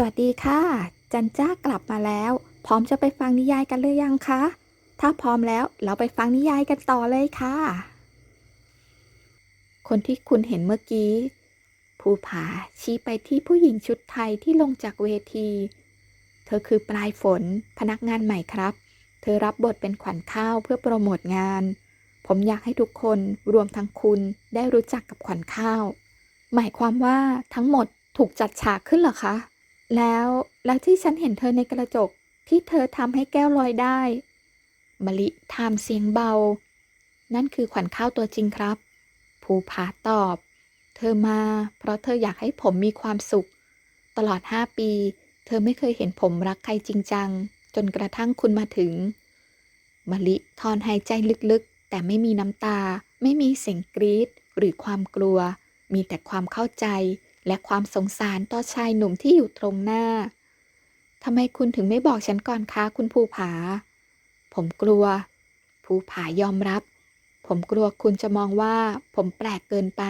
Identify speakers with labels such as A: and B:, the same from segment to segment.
A: สวัสดีค่ะ จันจ้ากลับมาแล้ว พร้อมจะไปฟังนิยายกันหรือยังคะ ถ้าพร้อมแล้วเราไปฟังนิยายกันต่อเลยค่ะ คนที่คุณเห็นเมื่อกี้ภูผาชี้ไปที่ผู้หญิงชุดไทยที่ลงจากเวที เธอคือปลายฝนพนักงานใหม่ครับ เธอรับบทเป็นขวัญข้าวเพื่อโปรโมทงาน ผมอยากให้ทุกคนรวมทั้งคุณได้รู้จักกับขวัญข้าว หมายความว่าทั้งหมดถูกจัดฉากขึ้นเหรอคะ แล้วแล้วที่ฉันเห็นเธอในกระจกที่เธอทำให้แก้วลอยได้มะลิทำเสียงเบา นั่นคือขวัญข้าวตัวจริงครับ ภูผาตอบ เธอมา เพราะเธออยากให้ผมมีความสุข ตลอดห้าปี เธอไม่เคยเห็นผมรักใครจริงจัง จนกระทั่งคุณมาถึงมะลิถอนหายใจลึกๆ แต่ไม่มีน้ำตา ไม่มีเสียงกรีดหรือความกลัว มีแต่ความเข้าใจ และความสงสารต่อชายหนุ่มที่อยู่ตรงหน้า ทำไมคุณถึงไม่บอกฉันก่อนคะคุณภูผา ผมกลัว ภูผายอมรับ ผมกลัวคุณจะมองว่า ผมแปลกเกินไป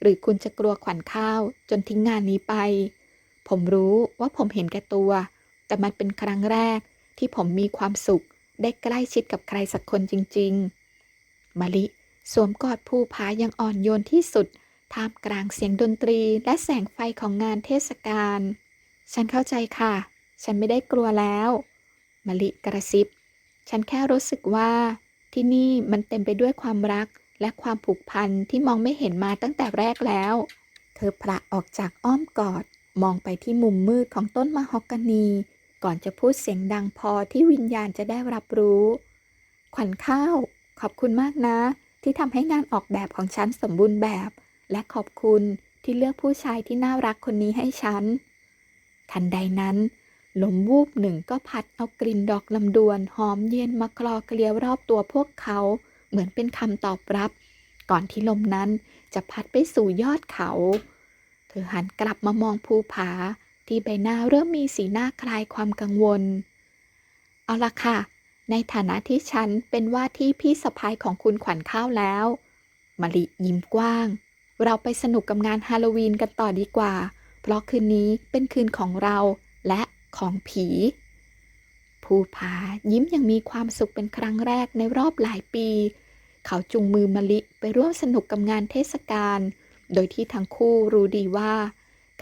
A: หรือคุณจะกลัวขวัญข้าวจนทิ้งงานนี้ไป ผมรู้ว่าผมเห็นแก่ตัว แต่มันเป็นครั้งแรกที่ผมมีความสุขได้ใกล้ชิดกับใครสักคนจริง ๆมะลิสวมกอดภูผายังอ่อนโยนที่สุด ท่ามกลางเสียงดนตรีและแสงไฟของงานเทศกาล ฉันเข้าใจค่ะ ฉันไม่ได้กลัวแล้ว มะลิกระซิบ ฉันแค่รู้สึกว่า ที่นี่มันเต็มไปด้วยความรักและความผูกพันที่มองไม่เห็นมาตั้งแต่แรกแล้ว เธอพละออกจากอ้อมกอด มองไปที่มุมมืดของต้นมะฮอกกานี ก่อนจะพูดเสียงดังพอที่วิญญาณจะได้รับรู้ ขวัญข้าว ขอบคุณมากนะ ที่ทำให้งานออกแบบของฉันสมบูรณ์แบบ และขอบคุณที่เลือกผู้ชายที่น่ารักคนนี้ให้ฉัน ทันใดนั้นลมวูบหนึ่งก็พัดเอากลิ่นดอกลำดวนหอมเย็นมาคลอเกลียวรอบตัวพวกเขา เหมือนเป็นคำตอบรับ ก่อนที่ลมนั้นจะพัดไปสู่ยอดเขา เธอหันกลับมามองภูผา ที่ใบหน้าเริ่มมีสีหน้าคลายความกังวล เอาละค่ะ ในฐานะที่ฉันเป็นว่าที่พี่สะพายของคุณขวัญข้าวแล้ว มะลิยิ้มกว้าง เราไปสนุกกับงานฮาโลวีนกันต่อดีกว่า เพราะคืนนี้เป็นคืนของเราและของผี ภูผายิ้มอย่างมีความสุขเป็นครั้งแรกในรอบหลายปี เขาจูงมือมะลิไปร่วมสนุกกับงานเทศกาล โดยที่ทั้งคู่รู้ดีว่า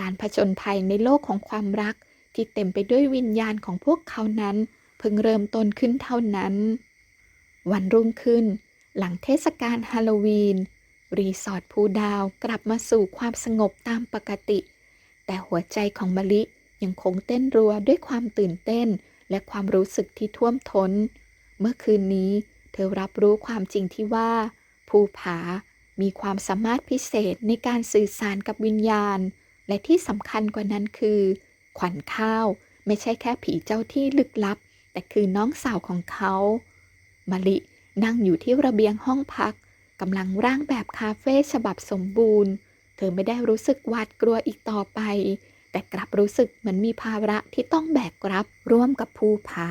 A: การผจญภัยในโลกของความรักที่เต็มไปด้วยวิญญาณของพวกเขานั้น เพิ่งเริ่มต้นขึ้นเท่านั้น วันรุ่งขึ้น หลังเทศกาลฮาโลวีน รีสอร์ทภูดาวกลับมาสู่ความสงบตามปกติ แต่หัวใจของมะลิยังคงเต้นรัวด้วยความตื่นเต้น และความรู้สึกที่ท่วมทน้น เมื่อคืนนี้เธอรับรู้ความจริงที่ว่า ภูผามีความสามารถพิเศษในการสื่อสารกับวิญญาณ และที่สำคัญกว่านั้นคือ ขวัญข้าวไม่ใช่แค่ผีเจ้าที่ลึกลับ แต่คือน้องสาวของเขา มะลินั่งอยู่ที่ระเบียงห้องพัก กำลังร่างแบบคาเฟ่ฉบับสมบูรณ์ เธอไม่ได้รู้สึกหวาดกลัวอีกต่อไป แต่กลับรู้สึกเหมือนมีภาระที่ต้องแบกรับร่วมกับภูผา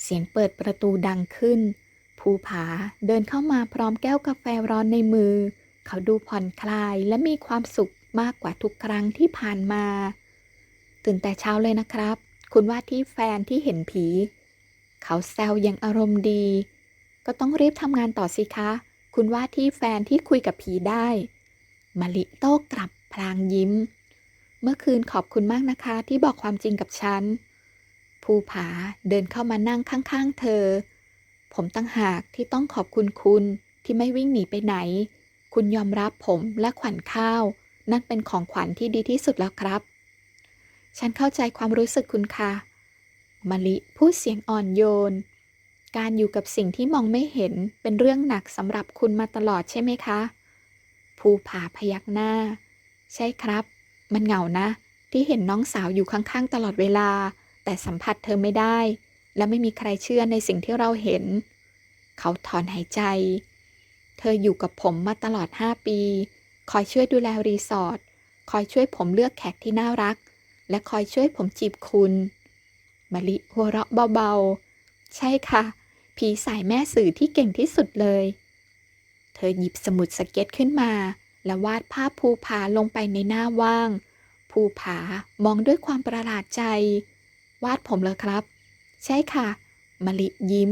A: เสียงเปิดประตูดังขึ้น ภูผาเดินเข้ามาพร้อมแก้วกาแฟร้อนในมือ เขาดูผ่อนคลายและมีความสุขมากกว่าทุกครั้งที่ผ่านมา ตื่นแต่เช้าเลยนะครับ คุณว่าที่แฟนที่เห็นผี เขาแซวอย่างอารมณ์ดี ก็ต้องรีบทำงานต่อสิคะ คุณว่าที่แฟนที่คุยกับผีได้มะลิโต้กลับพลางยิ้ม เมื่อคืนขอบคุณมากนะคะที่บอกความจริงกับฉัน ภูผาเดินเข้ามานั่งข้างๆ เธอ ผมตั้งหากที่ต้องขอบคุณคุณที่ไม่วิ่งหนีไปไหน คุณยอมรับผมและขวัญข้าว นั่นเป็นของขวัญที่ดีที่สุดแล้วครับ ฉันเข้าใจความรู้สึกคุณค่ะมะลิพูดเสียงอ่อนโยน การอยู่กับสิ่งที่มองไม่เห็นเป็นเรื่องหนักสำหรับคุณมาตลอดใช่ไหมคะ ภูผาพยักหน้า ใช่ครับ มันเหงานะ ที่เห็นน้องสาวอยู่ข้างๆ ตลอดเวลา แต่สัมผัสเธอไม่ได้ และไม่มีใครเชื่อในสิ่งที่เราเห็น เขาถอนหายใจ เธออยู่กับผมมาตลอดห้าปี คอยช่วยดูแลรีสอร์ทคอยช่วยผมเลือกแขกที่น่ารัก และคอยช่วยผมจีบคุณมะลิหัวเราะเบาๆ ใช่ค่ะ ผีสายแม่สื่อที่เก่งที่สุดเลย เธอหยิบสมุดสเก็ตขึ้นมา และวาดภาพภูผาลงไปในหน้าว่าง ภูผามองด้วยความประหลาดใจ วาดผมเลยครับ ใช่ค่ะมะลิยิ้ม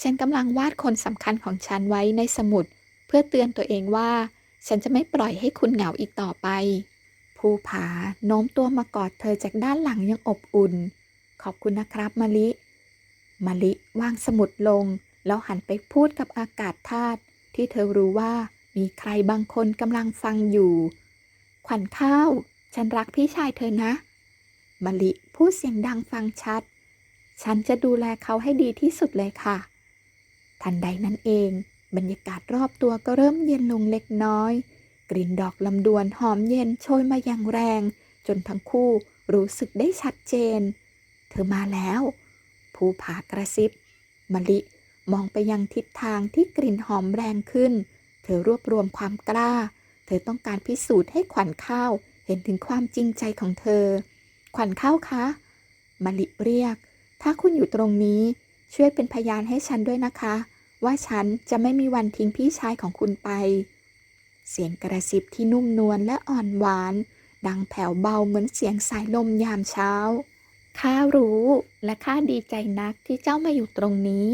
A: ฉันกำลังวาดคนสำคัญของฉันไว้ในสมุด เพื่อเตือนตัวเองว่า ฉันจะไม่ปล่อยให้คุณเหงาอีกต่อไป ภูผาโน้มตัวมากอดเธอจากด้านหลังอยังอบอุ่น ขอบคุณนะครับมะลิ มะลิวางสมุดลง แล้วหันไปพูดกับอากาศธาตุที่เธอรู้ว่ามีใครบางคนกำลังฟังอยู่ ขวัญข้าว ฉันรักพี่ชายเธอนะมะลิพูดเสียงดังฟังชัด ฉันจะดูแลเขาให้ดีที่สุดเลยค่ะ ทันใดนั้นเอง บรรยากาศรอบตัวก็เริ่มเย็นลงเล็กน้อย กลิ่นดอกลำดวนหอมเย็นโชยมาอย่างแรง จนทั้งคู่รู้สึกได้ชัดเจน เธอมาแล้ว ภูผากระซิบมะลิมองไปยังทิศทางที่กลิ่นหอมแรงขึ้น เธอรวบรวมความกล้า เธอต้องการพิสูจน์ให้ขวัญข้าว เห็นถึงความจริงใจของเธอ ขวัญข้าวคะมะลิเรียก ถ้าคุณอยู่ตรงนี้ ช่วยเป็นพยานให้ฉันด้วยนะคะ ว่าฉันจะไม่มีวันทิ้งพี่ชายของคุณไป เสียงกระซิบที่นุ่มนวลและอ่อนหวาน ดังแผ่วเบาเหมือนเสียงสายลมยามเช้า ข้ารู้และข้าดีใจนักที่เจ้ามาอยู่ตรงนี้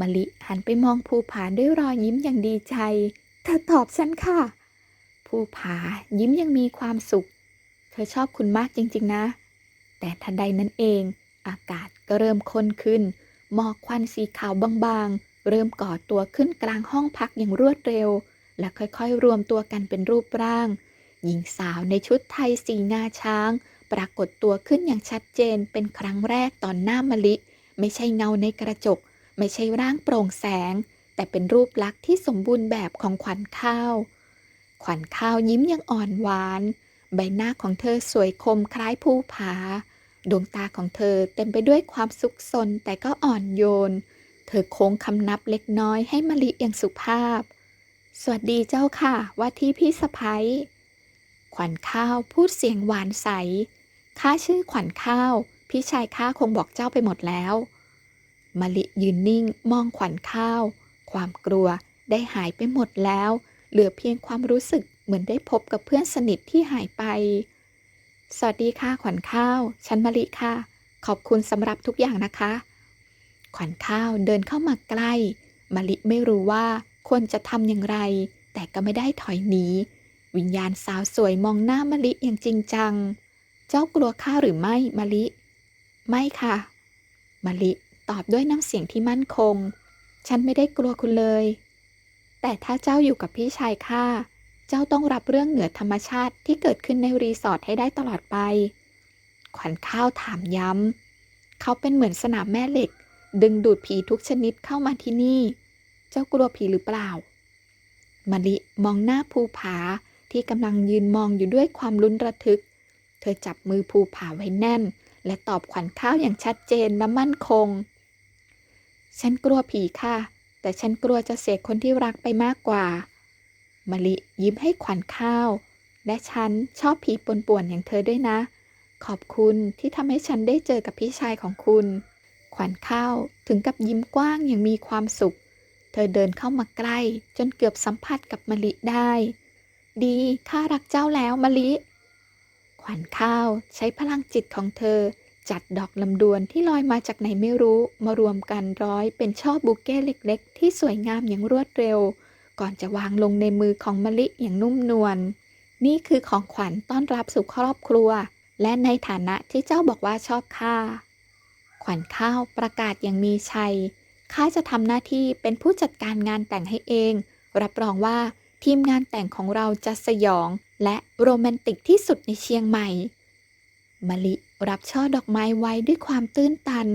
A: มะลิหันไปมองภูผาด้วยรอยยิ้มอย่างดีใจ เธอตอบฉันค่ะ ภูผายิ้มยังมีความสุข เธอชอบคุณมากจริงๆนะ แต่ทันใดนั้นเอง อากาศก็เริ่มข้นขึ้น หมอกควันสีขาวบางๆ เริ่มก่อตัวขึ้นกลางห้องพักอย่างรวดเร็ว และค่อยๆ รวมตัวกันเป็นรูปร่าง หญิงสาวในชุดไทยสีงาช้าง ปรากฏตัวขึ้นอย่างชัดเจนเป็นครั้งแรกตอนหน้ามะลิ ไม่ใช่เงาในกระจก ไม่ใช่ร่างโปร่งแสง แต่เป็นรูปลักษณ์ที่สมบูรณ์แบบของขวัญข้าว ขวัญข้าวยิ้มยังอ่อนหวาน ใบหน้าของเธอสวยคมคล้ายภูผา ดวงตาของเธอเต็มไปด้วยความสุขสนแต่ก็อ่อนโยน เธอโค้งคำนับเล็กน้อยให้มะลิอย่างสุภาพ สวัสดีเจ้าค่ะว่าที่พี่สะพ้ยขวัญข้าวพูดเสียงหวานใส ข้าชื่อขวัญข้าว พี่ชายข้าคงบอกเจ้าไปหมดแล้วมะลิยืนนิ่งมองขวัญข้าว ความกลัวได้หายไปหมดแล้ว เหลือเพียงความรู้สึกเหมือนได้พบกับเพื่อนสนิทที่หายไป สวัสดีค่ะขวัญข้าว ฉันมะลิค่ะ ขอบคุณสำหรับทุกอย่างนะคะ ขวัญข้าวเดินเข้ามาใกล้มะลิไม่รู้ว่าควรจะทำอย่างไร แต่ก็ไม่ได้ถอยหนีวิญญาณสาวสวยมองหน้ามะลิอย่างจริงจัง เจ้ากลัวข้าหรือไม่มะลิ ไม่ค่ะมะลิตอบด้วยน้ำเสียงที่มั่นคง ฉันไม่ได้กลัวคุณเลย แต่ถ้าเจ้าอยู่กับพี่ชายข้า เจ้าต้องรับเรื่องเหนือธรรมชาติที่เกิดขึ้นในรีสอร์ทให้ได้ตลอดไป ขวัญข้าวถามย้ำ เขาเป็นเหมือนสนามแม่เหล็ก ดึงดูดผีทุกชนิดเข้ามาที่นี่ เจ้ากลัวผีหรือเปล่ามะลิมองหน้าภูผาที่กำลังยืนมองอยู่ด้วยความลุ้นระทึก ธอจับมือภูผาไว้แน่น และตอบขวัญข้าวอย่างชัดเจนและมั่นคง ฉันกลัวผีค่ะ แต่ฉันกลัวจะเสียคนที่รักไปมากกว่า มะลิยิ้มให้ขวัญข้าว และฉันชอบผีปนป่วนอย่างเธอด้วยนะ ขอบคุณที่ทำให้ฉันได้เจอกับพี่ชายของคุณ ขวัญข้าวถึงกับยิ้มกว้างอย่างมีความสุข เธอเดินเข้ามาใกล้ จนเกือบสัมผัสกับมะลิได้ ดีข้ารักเจ้าแล้วมะลิ ขวัญข้าวใช้พลังจิตของเธอ จัดดอกลำดวนที่ลอยมาจากไหนไม่รู้มารวมกันร้อยเป็นช่อบุเก้เล็ก ๆ ที่สวยงามอย่างรวดเร็ว ก่อนจะวางลงในมือของมะลิอย่างนุ่มนวลนี่คือของขวัญต้อนรับสู่ครอบครัว และในฐานะที่เจ้าบอกว่าชอบข้าขวัญข้าวประกาศอย่างมีชัยข้าจะทำหน้าที่เป็นผู้จัดการงานแต่งให้เอง รับรองว่าทีมงานแต่งของเราจะสยอง และโรแมนติกที่สุดในเชียงใหม่ มะลิรับช่อดอกไม้ไว้ด้วยความตื้นตัน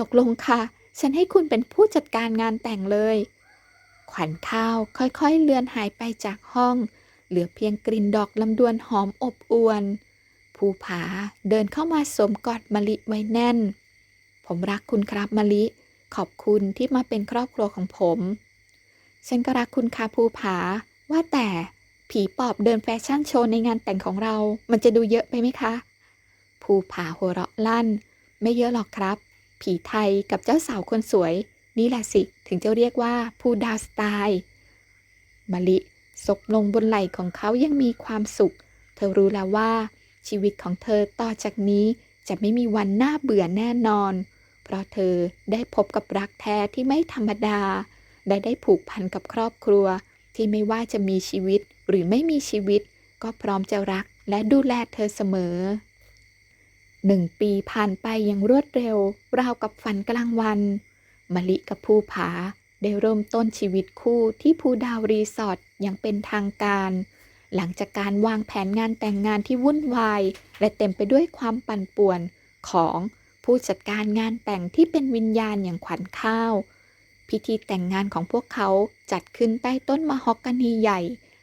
A: ตกลงค่ะ ฉันให้คุณเป็นผู้จัดการงานแต่งเลย ขวัญข้าวค่อยๆ เลือนหายไปจากห้อง เหลือเพียงกลิ่นดอกลำดวนหอมอบอวนภูผาเดินเข้ามาสวมกอดมะลิไว้แน่น ผมรักคุณครับมะลิ ขอบคุณที่มาเป็นครอบครัวของผม ฉันก็รักคุณค่ะภูผา ว่าแต่ ผีปอบเดินแฟชั่นโชว์ในงานแต่งของเรา มันจะดูเยอะไปไหมคะ ภูผาหัวเราะลั่น ไม่เยอะหรอกครับ ผีไทยกับเจ้าสาวคนสวย นี่แหละสิ ถึงจะเรียกว่าภูดาวสไตล์มะลิซบลงบนไหล่ของเขายังมีความสุข เธอรู้แล้วว่า ชีวิตของเธอต่อจากนี้จะไม่มีวันน่าเบื่อแน่นอน เพราะเธอได้พบกับรักแท้ที่ไม่ธรรมดาและได้ผูกพันกับครอบครัว ที่ไม่ว่าจะมีชีวิตหรือไม่มีชีวิต ก็พร้อมจะรักและดูแลเธอเสมอหนึ่งปีผ่านไปอย่างรวดเร็ว ราวกับฝันกลางวันมลิกับภูผาได้เริ่มต้นชีวิตคู่ที่ภูดาวรีสอร์ทอย่างเป็นทางการ หลังจากการวางแผนงานแต่งงานที่วุ่นวาย และเต็มไปด้วยความปั่นป่วนของผู้จัดการงานแต่งที่เป็นวิญญาณอย่างขวัญข้าว พิธีแต่งงานของพวกเขาจัดขึ้นใต้ต้นมะฮอกกานีใหญ่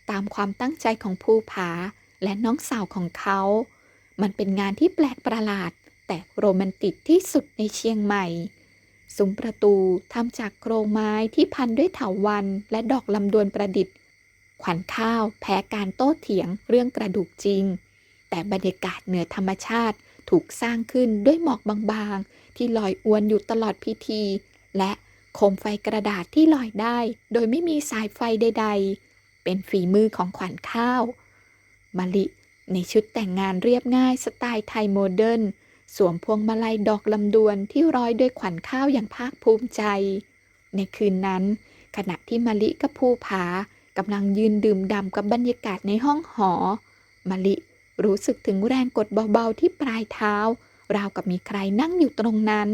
A: ตามความตั้งใจของภูผาและน้องสาวของเขา มันเป็นงานที่แปลกประหลาด แต่โรแมนติกที่สุดในเชียงใหม่ ซุ้มประตูทำจากโครงไม้ที่พันด้วยเถาวัลย์และดอกลำดวนประดิษฐ์ ขวัญข้าวแพ้การโต้เถียงเรื่องกระดูกจริง แต่บรรยากาศเหนือธรรมชาติถูกสร้างขึ้นด้วยหมอกบางๆ ที่ลอยอวนอยู่ตลอดพิธี และ โคมไฟกระดาษที่ลอยได้ โดยไม่มีสายไฟใด ๆ เป็นฝีมือของขวัญข้าวมะลิในชุดแต่งงานเรียบง่ายสไตล์ไทยโมเดิร์นสวมพวงมาลัยดอกลำดวนที่ร้อยด้วยขวัญข้าวอย่างภาคภูมิใจ ในคืนนั้น ขณะที่มะลิกับภูผากำลังยืนดื่มด่ำกับบรรยากาศในห้องหอมะลิรู้สึกถึงแรงกดเบาๆที่ปลายเท้า ราวกับมีใครนั่งอยู่ตรงนั้น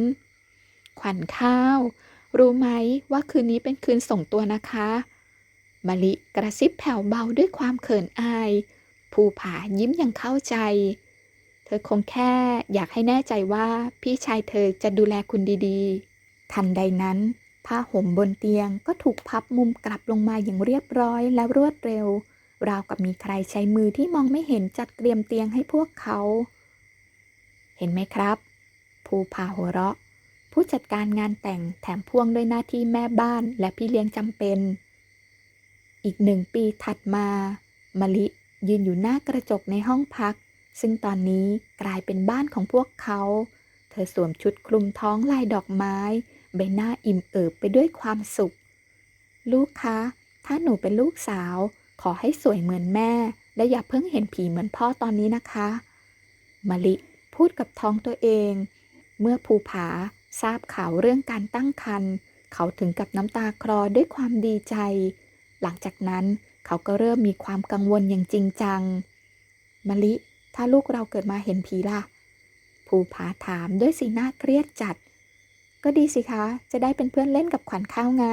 A: ขวัญข้าว รู้ไหมว่าคืนนี้เป็นคืนส่งตัวนะคะมะลิกระซิบแผ่วเบาด้วยความเขินอาย ภูผายิ้มอย่างเข้าใจ เธอคงแค่อยากให้แน่ใจว่าพี่ชายเธอจะดูแลคุณดีๆ ทันใดนั้น ผ้าห่มบนเตียงก็ถูกพับมุมกลับลงมาอย่างเรียบร้อยและรวดเร็ว ราวกับมีใครใช้มือที่มองไม่เห็นจัดเตรียมเตียงให้พวกเขา เห็นไหมครับ ภูผาหัวเราะ ผู้จัดการงานแต่งแถมพ่วงด้วยหน้าที่แม่บ้านและพี่เลี้ยงจำเป็น อีกหนึ่งปีถัดมา มะลิยืนอยู่หน้ากระจกในห้องพัก ซึ่งตอนนี้กลายเป็นบ้านของพวกเขา เธอสวมชุดคลุมท้องลายดอกไม้ ใบหน้าอิ่มเอิบไปด้วยความสุข ลูกคะ ถ้าหนูเป็นลูกสาว ขอให้สวยเหมือนแม่ และอย่าเพิ่งเห็นผีเหมือนพ่อตอนนี้นะคะ มะลิพูดกับท้องตัวเอง เมื่อภูผา ทราบข่าวเรื่องการตั้งครรภ์เขาถึงกับน้ำตาคลอด้วยความดีใจ หลังจากนั้นเขาก็เริ่มมีความกังวลอย่างจริงจังมะลิ ถ้าลูกเราเกิดมาเห็นผีล่ะ ภูผาถามด้วยสีหน้าเครียดจัด ก็ดีสิคะ จะได้เป็นเพื่อนเล่นกับขวัญข้าวไง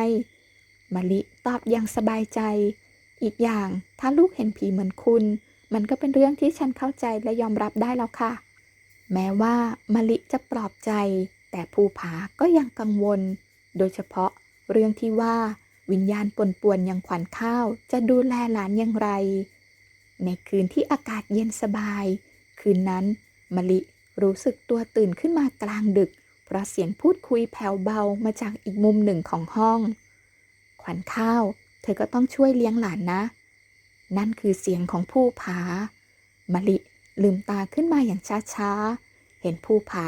A: มะลิตอบอย่างสบายใจ อีกอย่างถ้าลูกเห็นผีเหมือนคุณ มันก็เป็นเรื่องที่ฉันเข้าใจและยอมรับได้แล้วค่ะ แม้ว่ามะลิจะปลอบใจ แต่ภูผาก็ยังกังวล โดยเฉพาะเรื่องที่ว่าวิญญาณป่วนอย่างขวัญข้าวจะดูแลหลานอย่างไร ในคืนที่อากาศเย็นสบาย คืนนั้นมะลิรู้สึกตัวตื่นขึ้นมากลางดึก เพราะเสียงพูดคุยแผ่วเบามาจากอีกมุมหนึ่งของห้อง ขวัญข้าว เธอก็ต้องช่วยเลี้ยงหลานนะ นั่นคือเสียงของผู้ผามะลิลืมตาขึ้นมาอย่างช้าๆ เห็นผู้ผา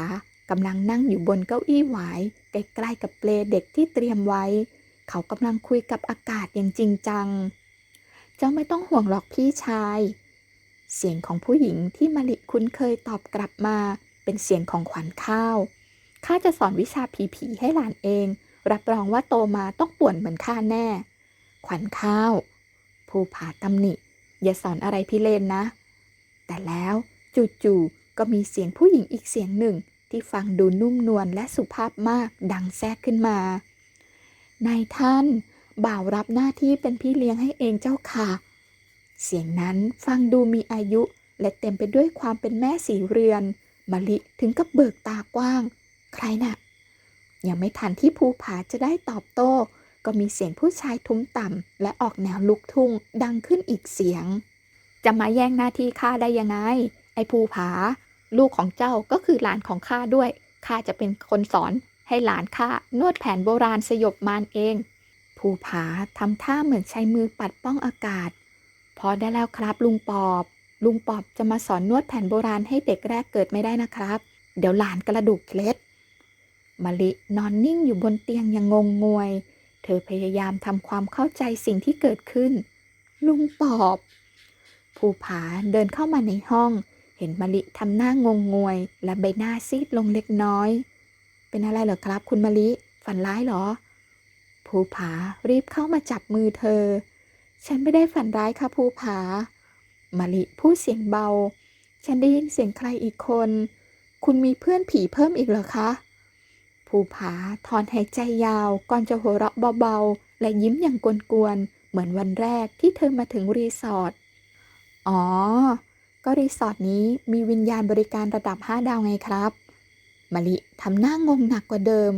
A: กำลังนั่งอยู่บนเก้าอี้หวายใกล้ๆกับเปลเด็กที่เตรียมไว้ เขากำลังคุยกับอากาศอย่างจริงจัง เจ้าไม่ต้องห่วงหรอกพี่ชาย เสียงของผู้หญิงที่มะลิคุ้นเคยตอบกลับมา เป็นเสียงของขวัญข้าว ข้าจะสอนวิชาผีๆให้หลานเอง รับรองว่าโตมาต้องป่วนเหมือนข้าแน่ ขวัญข้าวภูผาตำหนิ อย่าสอนอะไรพี่เลนนะ แต่แล้วจู่ๆก็มีเสียงผู้หญิงอีกเสียงหนึ่ง ที่ฟังดูนุ่มนวลและสุภาพมากดังแทรกขึ้นมานายท่าน บ่าวรับหน้าที่เป็นพี่เลี้ยงให้เองเจ้าค่ะ เสียงนั้นฟังดูมีอายุและเต็มไปด้วยความเป็นแม่สีเรือนมะลิถึงกับเบิกตากว้าง ใครน่ะ ยังไม่ทันที่ภูผาจะได้ตอบโต้ ก็มีเสียงผู้ชายทุ้มต่ำและออกแนวลุกทุ่งดังขึ้นอีกเสียง จะมาแย่งหน้าที่ข้าได้ยังไง ไอ้ภูผา ลูกของเจ้าก็คือหลานของข้าด้วย ข้าจะเป็นคนสอนให้หลานข้านวดแผนโบราณสยบมารเอง ภูผาทำท่าเหมือนใช้มือปัดป้องอากาศ พอได้แล้วครับลุงปอบ ลุงปอบจะมาสอนนวดแผนโบราณให้เด็กแรกเกิดไม่ได้นะครับ เดี๋ยวหลานกระดูกเคล็ดมะลินอนนิ่งอยู่บนเตียงย่างงงงวย เธอพยายามทำความเข้าใจสิ่งที่เกิดขึ้น ลุงปอบ ภูผาเดินเข้ามาในห้อง เห็นมะลิทำหน้างงงวย และใบหน้าซีดลงเล็กน้อย เป็นอะไรเหรอครับ คุณมะลิ ฝันร้ายเหรอ ภูผารีบเข้ามาจับมือเธอ ฉันไม่ได้ฝันร้ายค่ะภูผามะลิพูดเสียงเบา ฉันได้ยินเสียงใครอีกคน คุณมีเพื่อนผีเพิ่มอีกเหรอคะภูผาถอนหายใจยาว ก่อนจะหัวเราะเบาๆ และยิ้มอย่างกวนๆ เหมือนวันแรกที่เธอมาถึงรีสอร์ท อ๋อ ก็รีสอร์ทนี้มีวิญญาณบริการระดับ 5 ดาวไงครับมะลิทำหน้างงหนักกว่าเดิม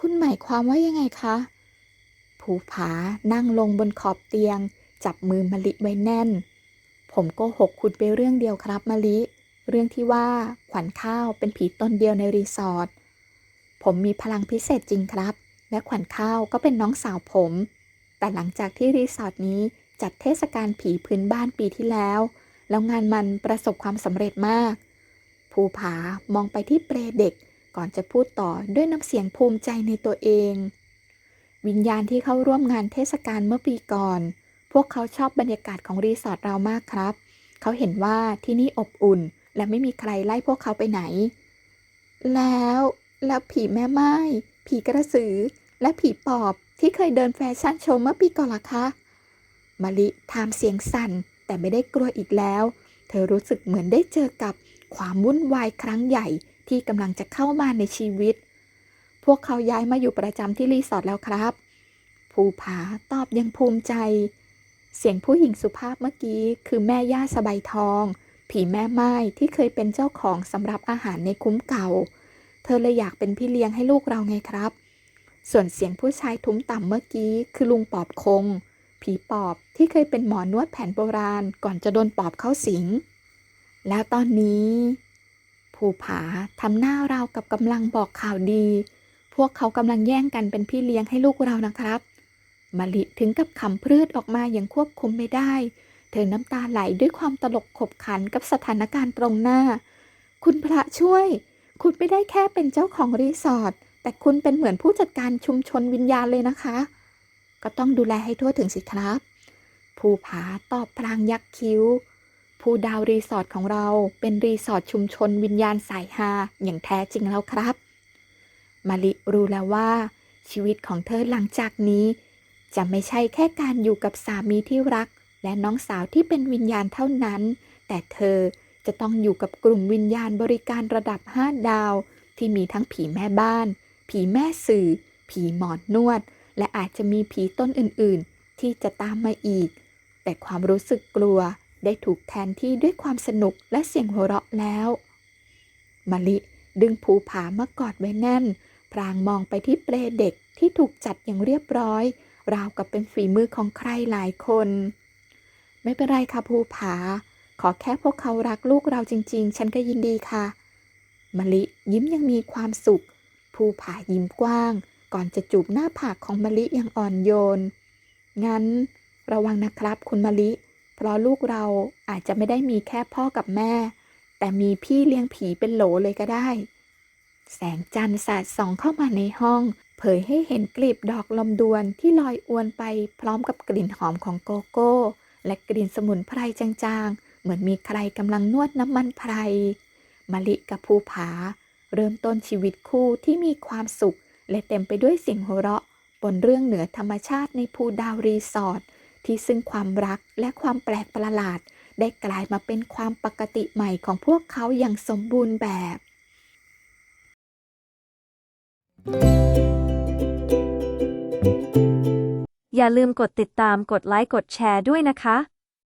A: คุณหมายความว่ายังไงคะ ภูผานั่งลงบนขอบเตียง จับมือมะลิไว้แน่น ผมโก็หกคุณไปเรื่องเดียวครับมะลิ เรื่องที่ว่าขวัญข้าวเป็นผีตนเดียวในรีสอร์ท ผมมีพลังพิเศษจริงครับ และขวัญข้าวก็เป็นน้องสาวผม แต่หลังจากที่รีสอร์ทนี้จัดเทศกาลผีพื้นบ้านปีที่แล้ว แล้วงานมันประสบความสำเร็จมาก ภูผามองไปที่เปลเด็กก่อนจะพูดต่อด้วยน้ำเสียงภูมิใจในตัวเอง วิญญาณที่เข้าร่วมงานเทศกาลเมื่อปีก่อน พวกเขาชอบบรรยากาศของรีสอร์ทเรามากครับ เขาเห็นว่าที่นี่อบอุ่น และไม่มีใครไล่พวกเขาไปไหน แล้วแล้วผีแม่ไม้ผีกระสือ และผีปอบที่เคยเดินแฟชั่นโชว์เมื่อปีก่อนล่ะคะมะลิถามเสียงสั่น แต่ไม่ได้กลัวอีกแล้ว เธอรู้สึกเหมือนได้เจอกับความวุ่นวายครั้งใหญ่ที่กำลังจะเข้ามาในชีวิต พวกเขาย้ายมาอยู่ประจำที่รีสอร์ทแล้วครับ ภูผาตอบยังภูมิใจ เสียงผู้หญิงสุภาพเมื่อกี้ คือแม่ย่าสบายทอง ผีแม่ไม้ที่เคยเป็นเจ้าของสำหรับอาหารในคุ้มเก่า เธอเลยอยากเป็นพี่เลี้ยงให้ลูกเราไงครับ ส่วนเสียงผู้ชายทุ้มต่ำเมื่อกี้ คือลุงปอบคง ผีปอบที่เคยเป็นหมอนวดแผนโบราณก่อนจะโดนปอบเข้าสิง แล้วตอนนี้ ภูผาทำหน้าราวกับกำลังบอกข่าวดี พวกเขากำลังแย่งกันเป็นพี่เลี้ยงให้ลูกเรานะครับมะลิถึงกับขำพรืดออกมาอย่างควบคุมไม่ได้ เธอน้ำตาไหลด้วยความตลกขบขันกับสถานการณ์ตรงหน้า คุณพระช่วย คุณไม่ได้แค่เป็นเจ้าของรีสอร์ทแต่คุณเป็นเหมือนผู้จัดการชุมชนวิญญาณเลยนะคะ ก็ต้องดูแลให้ทั่วถึงสิครับ ภูผาตอบพลางยักคิ้ว ภูดาวรีสอร์ทของเราเป็นรีสอร์ทชุมชนวิญญาณสายฮาอย่างแท้จริงแล้วครับ มาลิรู้แล้วว่า ชีวิตของเธอหลังจากนี้ จะไม่ใช่แค่การอยู่กับสามีที่รัก และน้องสาวที่เป็นวิญญาณเท่านั้น แต่เธอจะต้องอยู่กับกลุ่มวิญญาณบริการระดับ 5 ดาว ที่มีทั้งผีแม่บ้าน ผีแม่สื่อ ผีหมอนนวด และอาจจะมีผีต้นอื่นๆ ที่จะตามมาอีก แต่ความรู้สึกกลัวได้ถูกแทนที่ด้วยความสนุกและเสียงหัวเราะแล้วมะลิดึงภูผามากอดไว้แน่น พรางมองไปที่เปลเด็กที่ถูกจัดอย่างเรียบร้อย ราวกับเป็นฝีมือของใครหลายคน ไม่เป็นไรค่ะภูผา ขอแค่พวกเขารักลูกเราจริง ๆ ฉันก็ยินดีค่ะมะลิยิ้มยังมีความสุข ภูผายิ้มกว้าง ก่อนจะจูบหน้าผากของมะลิอย่างอ่อนโยน งั้นระวังนะครับคุณมะลิ เพราะลูกเราอาจจะไม่ได้มีแค่พ่อกับแม่ แต่มีพี่เลี้ยงผีเป็นโหลเลยก็ได้ แสงจันทร์สาดส่องเข้ามาในห้อง เผยให้เห็นกลีบดอกลมดวนที่ลอยอวนไปพร้อมกับกลิ่นหอมของโกโก้ และกลิ่นสมุนไพรจางๆ เหมือนมีใครกำลังนวดน้ำมันไพรมะลิกับภูผา เริ่มต้นชีวิตคู่ที่มีความสุข และเต็มไปด้วยเสียงหัวเราะ บนเรื่องเหนือธรรมชาติในภูดาวรีสอร์ทที่ซึ่งความรักและความแปลกประหลาด ได้กลายมาเป็นความปกติใหม่ของพวกเขาอย่างสมบูรณ์แบบ
B: อย่าลืมกดติดตามกดไลค์กดแชร์ด้วยนะคะ